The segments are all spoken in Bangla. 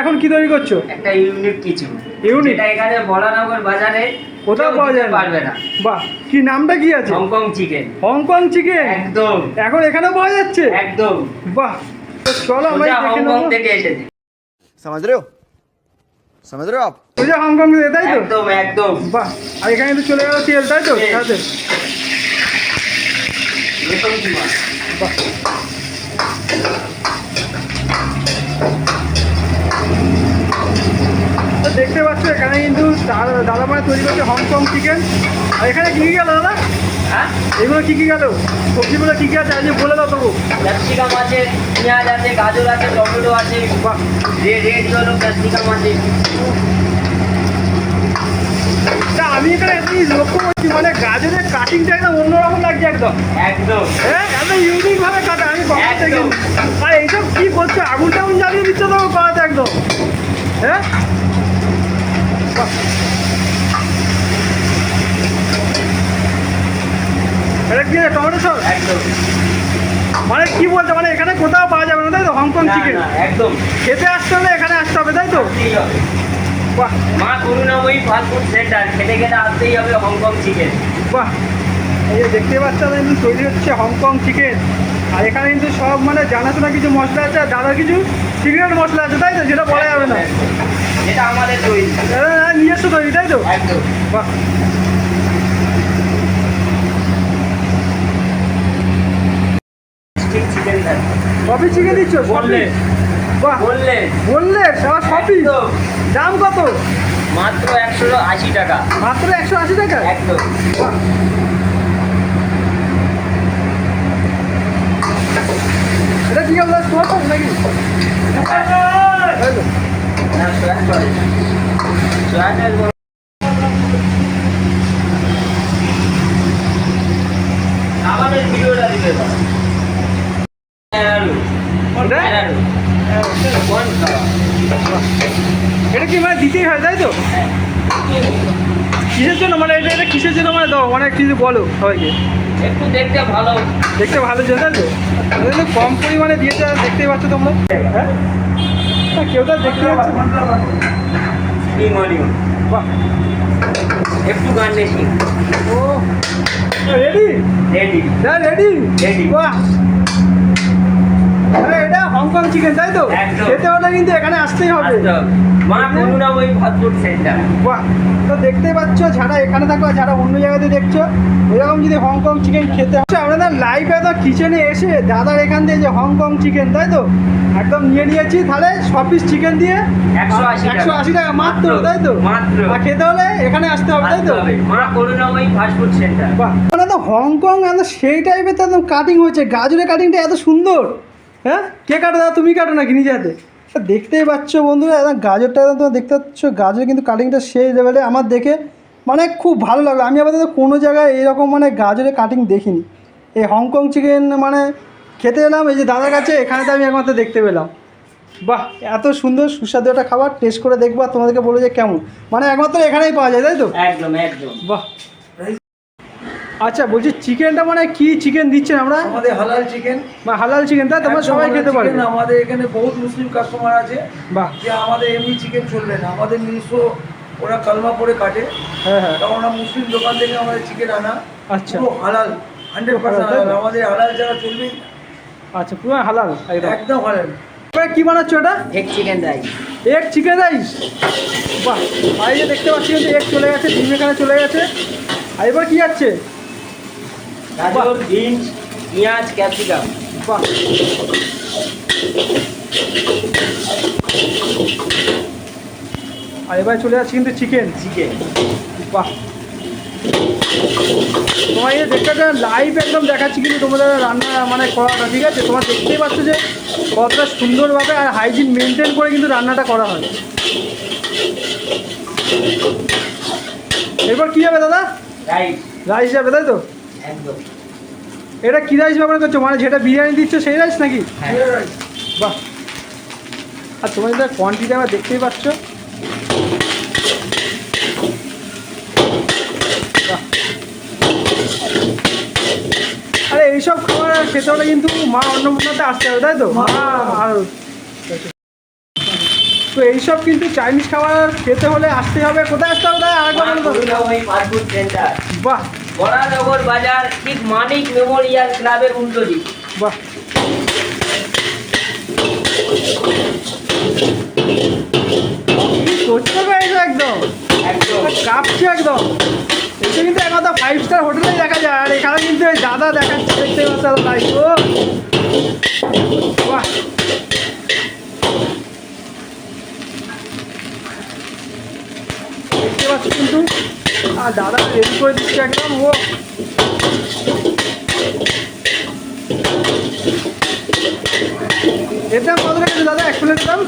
এখন কি তৈরি করছ? একটা ইউনিক কিছু। ইউনিক এটা এখানে বলানগর বাজারে কোথাও পাওয়া যায় পারবে না। বাহ কি নামটা কি আছে? Hong Kong chicken. Hong Kong chicken? একদম। এখন এখানেও পাওয়া যাচ্ছে? একদম। বাহ চলো আমরা দেখে থেকে এসেছি। সমাজ রেও समझ रहे हो आप সোজা হংকং থেকে তাই তো একদম একদম বাহ আর এখানে তো চলে গেল তেল তাই তো তেল। সাথে এরকম কি মাছ? বাহ তো দেখতে পাচ্ছ এখানে কিন্তু দাদা দাদা মানে তৈরি করছে হংকং চিকেন আর এখানে কি কি গেল দাদা হ্যাঁ এগুলো কি কি গেল? সবজিগুলো কি কি আছে? আজকে বলে দাও তবু। ক্যাপসিকাম আছে পেঁয়াজ আছে গাজর আছে টমেটো আছে রেড হলো ক্যাপসিকাম আছে। তা আমি এখানে এমনি লক্ষ্য করছি মানে গাজরের কাটিংটা একদম অন্যরকম লাগছে একদম। একদম। হ্যাঁ একদম ইউনিক ভাবে কাটা আমি কখন থেকে আর এইসব কি করছ? আগুন টাগুন জ্বালিয়ে দিচ্ছ তো করাতে একদম। হ্যাঁ? এটা কি টমেটো সস? একদম। মানে কি বলছো মানে এখানে কোথাও পাওয়া যাবে না তাই তো? হংকং চিকেন না, একদম। খেতে আসতে হলে এখানে আসতে হবে তাই তো? হবে মা করুণাময়ী ফাস্ট ফুড সেন্টার খেতে খেতে আসতেই হবে হংকং চিকেন বাহ। এই যে দেখতে পাচ্ছেন কিন্তু তৈরি হচ্ছে হংকং চিকেন আর এখানে কিন্তু সব মানে জানাশোনা কিছু মশলা আছে আর দাদার কিছু সিক্রেট মশলা আছে তাই তো? যেটা বলা যাবে না। এটা আমাদের তৈরি। দাদা দাদা নিজস্ব তৈরি তাই তো? একদম। বাহ ঠিক চিকেন চিকেন দিচ্ছ? বললে। বললে। বললে? সব একদম। দাম কত? মাত্র একশো আশি টাকা। মাত্র একশো আশি টাকা? একদম। এটা নাকি তো? একশো একশো সোয়াটা একদম আমাদের ভিডিওটা দিতে পারো আলু কোনটা? আলু কোন খাওয়া এটা কি মানে দিতেই হয় তাই তো? কিসের জন্য? মানে এটা এটা কিসের জন্য মানে দাও? অনেক কিছু বলো সবাইকে। একটু দেখতে ভালো। দেখতে ভালো জন্য তো? কম পরিমাণে দিয়েছে আর দেখতেই পাচ্ছ তোমরা। হ্যাঁ? কেউ তো দেখতে পাচ্ছে বাহ। একটু গার্নিশিং ও রেডি রেডি রেডি Ready. বাহ। এটা হংকং চিকেন তাই তো? খেতে হলে কিন্তু এখানে আসতেই হবে। মা করুণাময়ী ফাস্ট ফুড সেন্টার বাহ তো দেখতেই পাচ্ছ যারা এখানে থাকো যারা অন্য জায়গাতে দেখছ এরকম যদি হংকং চিকেন খেতে হচ্ছে আপনাদের লাইভে তো কিচেনে এসে দাদার এখান দিয়ে যে হংকং চিকেন তাই তো? একদম নিয়ে নিয়েছি তাহলে ছ পিস চিকেন দিয়ে 180 একশো আশি টাকা মাত্র তাই তো? মাত্র। আর খেতে হলে এখানে আসতে হবে তাই তো? হবে। মা করুণাময়ী ফাস্ট সেন্টার বাহ মানে তো হংকং একদম সেই টাইপের তো একদম কাটিং হয়েছে গাজরের কাটিংটা এত সুন্দর। হ্যাঁ? কে কাটো দাদা? তুমি কাটো নাকি নিজে হাতে? তা দেখতেই পাচ্ছ বন্ধুরা একদম গাজরটা একদম তোমরা দেখতে পাচ্ছ গাজরের কিন্তু কাটিংটা সেই লেভেলে আমার দেখে মানে খুব ভালো লাগল। আমি আপাতত কোনো জায়গায় এরকম মানে গাজরের কাটিং দেখিনি। এই হংকং চিকেন মানে খেতে এলাম এই যে দাদার কাছে এখানে তো আমি একমাত্র দেখতে পেলাম। বাহ এত সুন্দর সুস্বাদু একটা খাবার টেস্ট করে দেখব আর তোমাদেরকে বলে যে কেমন। মানে একমাত্র এখানেই পাওয়া যায় তাই তো? একদম একদম। বাহ আচ্ছা বলছি চিকেনটা মানে কি চিকেন দিচ্ছেন আমরা? আমাদের হালাল চিকেন। বা হালাল চিকেন তা তোমরা সবাই খেতে পারবে। আমাদের এখানে বহুত মুসলিম কাস্টমার আছে বাহ। যে আমাদের এমনি চিকেন চলবে না। আমাদের নিজস্ব ওরা কালমা পরে কাটে। হ্যাঁ হ্যাঁ। কারণ ওরা মুসলিম দোকান থেকে আমাদের চিকেন আনা। আচ্ছা। পুরো হালাল হান্ড্রেড পার্সেন্ট হালাল, আমাদের হালাল যারা চলবে আচ্ছা পুরো হালাল একদম। একদম হালাল। কি বানাচ্ছ ওটা এক চিকেন রাইস এক চিকেন রাইস বাহ যে দেখতে পাচ্ছি কিন্তু এক চলে গেছে ডিম এখানে চলে গেছে। আর এবার কি যাচ্ছে? গাজর বিনস পেঁয়াজ ক্যাপসিকাম। বাহ। আর এবার চলে যাচ্ছে কিন্তু চিকেন চিকেন বাহ। তোমার এই দেখতে লাইভ একদম দেখাচ্ছি কিন্তু তোমাদের রান্না মানে করাটা ঠিক আছে? তোমার দেখতেই পাচ্ছ যে কতটা সুন্দরভাবে আর হাইজিন মেনটেন করে কিন্তু রান্নাটা করা হয়। এরপর কী যাবে দাদা? রাইস রাইস যাবে তাই তো? এটা কি রাইস ব্যবহার করছ? মানে যেটা বিরিয়ানি দিচ্ছ সেই রাইস নাকি? বাহ। আর তোমার যেটা কোয়ান্টিটি আমরা দেখতেই পাচ্ছ। আরে এইসব খাবার খেতে হলে কিন্তু মা অন্নপূর্ণাতে আসতে হবে তাই তো? মা। আর তো এইসব কিন্তু চাইনিজ খাবার খেতে হলে আসতে হবে। কোথায় আসতে হবে? তাই আরেকবার বাহ। বরানগর বাজার ঠিক মানিক মেমোরিয়াল ক্লাবের উল্টো দিক বাহ করতে পেরেছ একদম। একদম। কাঁপছে একদম। এটা কিন্তু একমাত্র ফাইভ স্টার হোটেলেই দেখা যায় আর এখানে কিন্তু দাদা দেখাচ্ছে দেখতে পাচ্ছে তো বাহ দেখতে পাচ্ছ কিন্তু রেডি করে দিচ্ছে একদম ও এর দাম কত রেখেছে দাদা? এক প্লেটের দাম?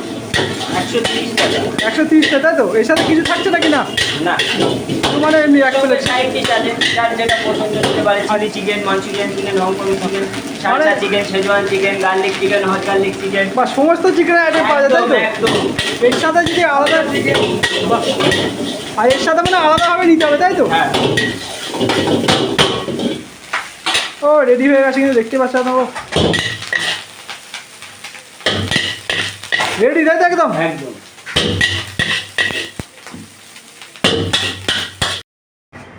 একশো তিরিশ টাকা একশো তিরিশটা তাই তো? এর সাথে কিছু থাকছে নাকি না? না। মানে এমনি এক প্লেট। যার যেটা পছন্দ হতে পারে chilli chicken Manchurian chicken Hong Kong chicken salsa chicken Schezwan chicken garlic chicken hot garlic chicken. বা সমস্ত চিকেন আইটেম পাওয়া যায় তাই তো? এর সাথে যদি আলাদা চিকেন। আর এর সাথে মানে আলাদাভাবে নিতে হবে তাই তো? হ্যাঁ। ও রেডি হয়ে গেছে কিন্তু দেখতে পাচ্ছ তো রেডি তাই তো একদম। একদম।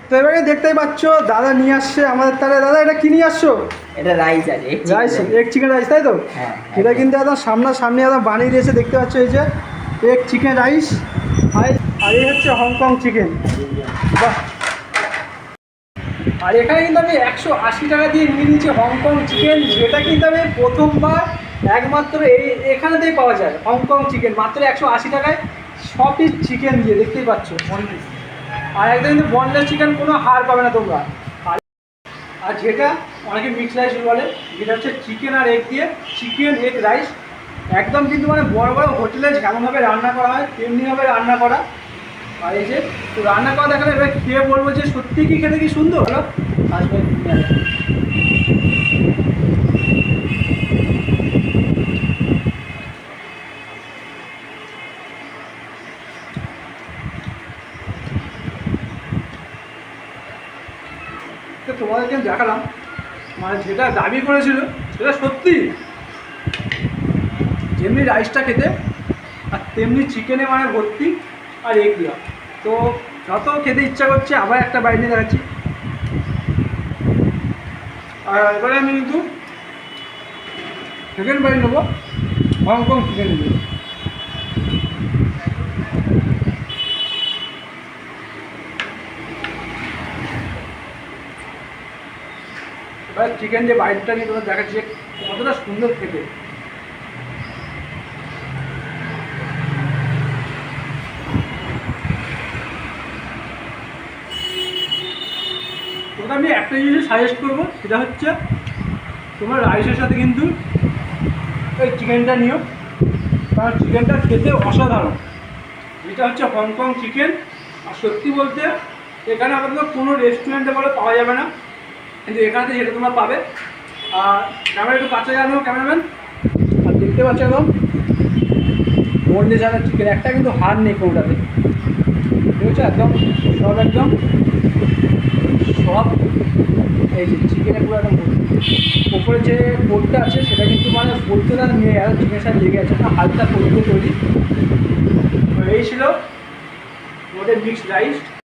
তো এবারে দেখতেই পাচ্ছ দাদা নিয়ে আসছে আমাদের তাহলে দাদা এটা কি নিয়ে আসছো? এটা রাইস আছে রাইস এক চিকেন রাইস তাই তো? হ্যাঁ এটা কিন্তু একদম সামনাসামনি একদম বানিয়ে দিয়েছে দেখতে পাচ্ছ এই যে এক চিকেন রাইস আর এই হচ্ছে হংকং চিকেন বাহ। আর এখানে কিন্তু আমি একশো আশি টাকা দিয়ে নিয়ে নিয়েছি হংকং চিকেন যেটা কিন্তু আমি প্রথমবার একমাত্র এই এখানেতেই পাওয়া যায়, হংকং চিকেন, মাত্র একশো আশি টাকায় ছ পিস চিকেন দিয়ে, দেখতেই পাচ্ছ। আর একদম কিন্তু বনলেস চিকেন কোনো হার পাবে না তোমরা। আর আর যেটা অনেকে মিক্স রাইস বলে, যেটা হচ্ছে চিকেন আর এগ দিয়ে চিকেন এগ রাইস একদম কিন্তু মানে বড় বড় হোটেলে যেমনভাবে রান্না করা হয়, তেমনিভাবে রান্না করা। আর এই যে, তো রান্না করা দেখালে এবার খেয়ে বলব যে সত্যি কি খেতে কি সুন্দর? হলো আসবে তো তোমাদেরকে আমি দেখালাম মানে যেটা দাবি করেছিল, সেটা সত্যি। যেমনি রাইসটা খেতে, আর তেমনি চিকেনে মানে ভর্তি আর এগ দেওয়া। তো যত খেতে ইচ্ছা করছে, আবার একটা বাইরে নিয়ে দেখাচ্ছি। আর এবারে আমি কিন্তু সেকেন্ড বাইরে নেব, হংকং চিকেন নেব। এবার চিকেন যে বাইটটা নিয়ে তোমার দেখাচ্ছি কতটা সুন্দর খেতে। তোকে আমি একটা জিনিস সাজেস্ট করব, সেটা হচ্ছে তোমার রাইসের সাথে কিন্তু ওই চিকেনটা নিও, কারণ চিকেনটা খেতে অসাধারণ। এটা হচ্ছে হংকং চিকেন আর সত্যি বলতে এখানে আপাতত কোনো রেস্টুরেন্টে বলে পাওয়া যাবে না। কিন্তু এখানে যেটা তোমরা পাবে। আর ক্যামেরা একটু কাছে জানো ক্যামেরাম্যান আর দেখতে পাচ্ছ একদম মন্ডে জানা চিকেন একটা কিন্তু হার নেই কোনোটাতে। ঠিক আছে একদম সব একদম সব এই যে চিকেনের পুরো একদম। ওপরে যে কোটটা আছে, সেটা কিন্তু মানে বলতে না নিয়ে আর চিকেনের সাথে লেগে আছে। না হালকা কোটে তৈরি। এই ছিল ওদের মিক্সড রাইস